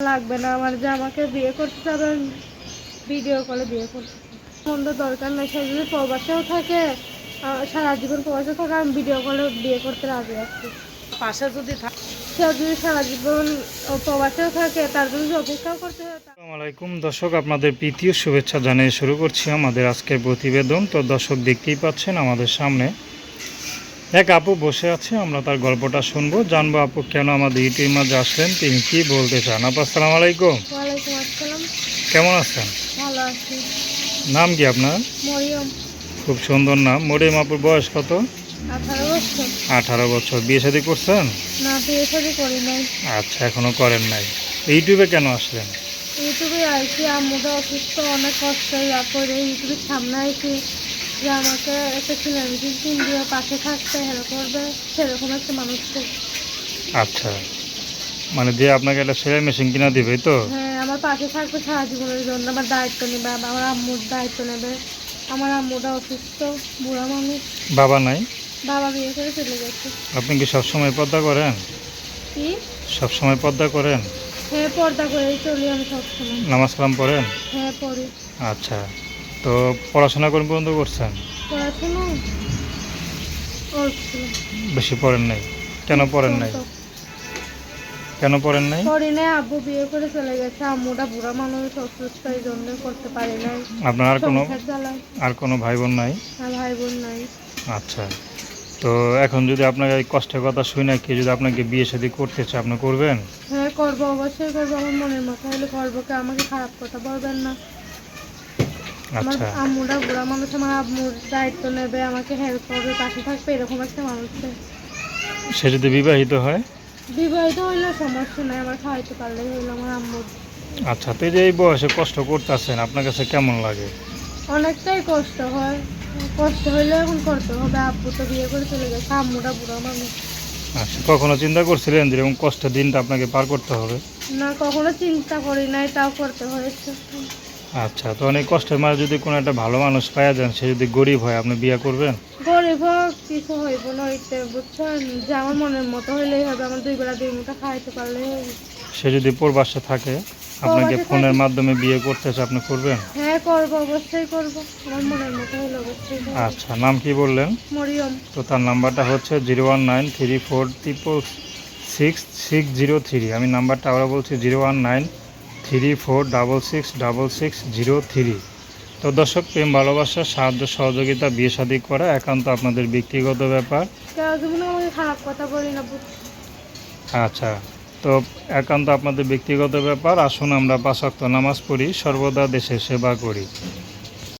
লাগবে না আমার যে আমাকে বিয়ে করতে যাবে ভিডিও কলে বিয়ে করতে মন্দ দরকার নেই সে যদি প্রবাসেও থাকে সারা জীবন প্রবাসে থাকে আমি ভিডিও কলে বিয়ে করতে রাজি আছি। পাশে যদি থাকে সে যদি সারা জীবন প্রবাসেও থাকে তার জন্য অপেক্ষাও করতে হয় আলাইকুম। দর্শক আপনাদের প্রীতীয় শুভেচ্ছা জানিয়ে শুরু করছি আমাদের আজকের প্রতিবেদন। তো দর্শক দেখতেই পাচ্ছেন আমাদের সামনে এক আপু বসে আছে আমরা তার গল্পটা শুনব। জানব আপু কেন আমাদের ইউটিউব মাঝে আসলেন তিনি কি বলতে চান? আপু আসসালামু আলাইকুম। কেমন আছেন? নাম কি আপনার? খুব সুন্দর নাম। মরিয়ম আপুর বয়স কত? আঠারো বছর। বিয়ে শাদী করছেন? আচ্ছা এখনও করেন নাই। ইউটিউবে কেন আসলেন? ইউটিউবে আইসি আম্মুটা অসুস্থ অনেক কষ্ট ইয়া করে ইউটিউবের সামনে আইসি। যে আমাকে একটা ছেলেমেয়ে কিন দিয়ে পাশে থাকতে হেল্প করবে সেরকম একটা মানুষ আচ্ছা। মানে যে আপনাকে একটা সেলাই মেশিন কিনা দিবে তো? হ্যাঁ আমার পাশে থাকবে সারা জীবনের জন্য আমার দায়িত্ব নেবে আমার আম্মুর দায়িত্ব নেবে। আমার আম্মুটা অসুস্থ বুড়া মানুষ। বাবা নাই? বাবা বিয়ে করে চলে গেছে। আপনি কি সবসময় পর্দা করেন? কি? সবসময় পর্দা করেন? হ্যাঁ পর্দা করেই চলি আমি সবসময়। নামাজ কালাম পড়েন? হ্যাঁ পড়ি। আচ্ছা। তো পড়াশোনা কোন পর্যন্ত করছেন। বেশি পড়েন নাই? কেন পড়েন নাই? কেন পড়েন নাই? করি নাই আব্বু বিয়ে করে চলে গেছে আম্মুটা বুড়া মানুষ অসুস্থ এই জন্য করতে পারি নাই। আপনার আর কোনো আর কোনো ভাই বোন নাই? ভাই বোন নাই। আচ্ছা। তো এখন যদি আপনাকে এই কষ্টের কথা শুনে কি যদি আপনাকে বিয়ে শাদী করতে চায় আপনি করবেন? হ্যাঁ করব অবশ্যই করব। আমার মনের মতো হলে করব কে আমাকে খারাপ কথা বলবেন না। আমার আচ্ছা। আম্মুটা বুড়া মানুষ আমার আম্মুর দায়িত্ব নেবে আমাকে হেল্প করবে পাশে থাকবে এরকম একটা মানুষ। সে যদি বিবাহিত হয়? বিবাহিত হইলে সমস্যা নাই আমার খাওয়াইতে পারলেই হইল আমার আম্মুর। আচ্ছা তো যে এই বয়সে কষ্ট করতেছেন আপনার কাছে কেমন লাগে? অনেকটাই কষ্ট হয়। কষ্ট হইলে এখন করতে হবে আব্বু তো বিয়ে করে চলে গেছে আম্মুটা বুড়া মানুষ। আচ্ছা কখনো চিন্তা করছিলেন যে এরকম কষ্টের দিনটা আপনাকে পার করতে হবে? না কখনো চিন্তা করি নাই তাও করতে হয়েছে। আচ্ছা তো অনেক কষ্টের মাঝে যদি কোনো একটা ভালো মানুষ পাওয়া যান সে যদি গরিব হয় আপনি বিয়ে করবেন? গরিব হোক কিছু হইব না হইতে বুঝছেন? যে আমার মনের মতো হইলেই হবে আমার দুই বেলা দুই মুঠা খাইতে পারলেই হবে। সে যদি প্রবাসে থাকে আপনাকে ফোনের মাধ্যমে বিয়ে করতে চায় আপনি করবেন? হ্যাঁ করব অবশ্যই করব। আমার মনের মতো হইলে অবশ্যই আচ্ছা নাম কি বললেন? মরিয়ম। তো তার নাম্বারটা হচ্ছে zero one nine three four triple six six zero three. আমি নাম্বারটা আবার বলছি zero one nine three four double six double six zero three. তো দর্শক প্রেম ভালোবাসা সাহায্য সহযোগিতা বিয়ে শাদী করা একান্ত আপনাদের ব্যক্তিগত ব্যাপার। খারাপ কথা বলি না আচ্ছা তো একান্ত আপনাদের ব্যক্তিগত ব্যাপার। আসুন আমরা পাঁচাক্ত নামাজ পড়ি সর্বদা দেশের সেবা করি।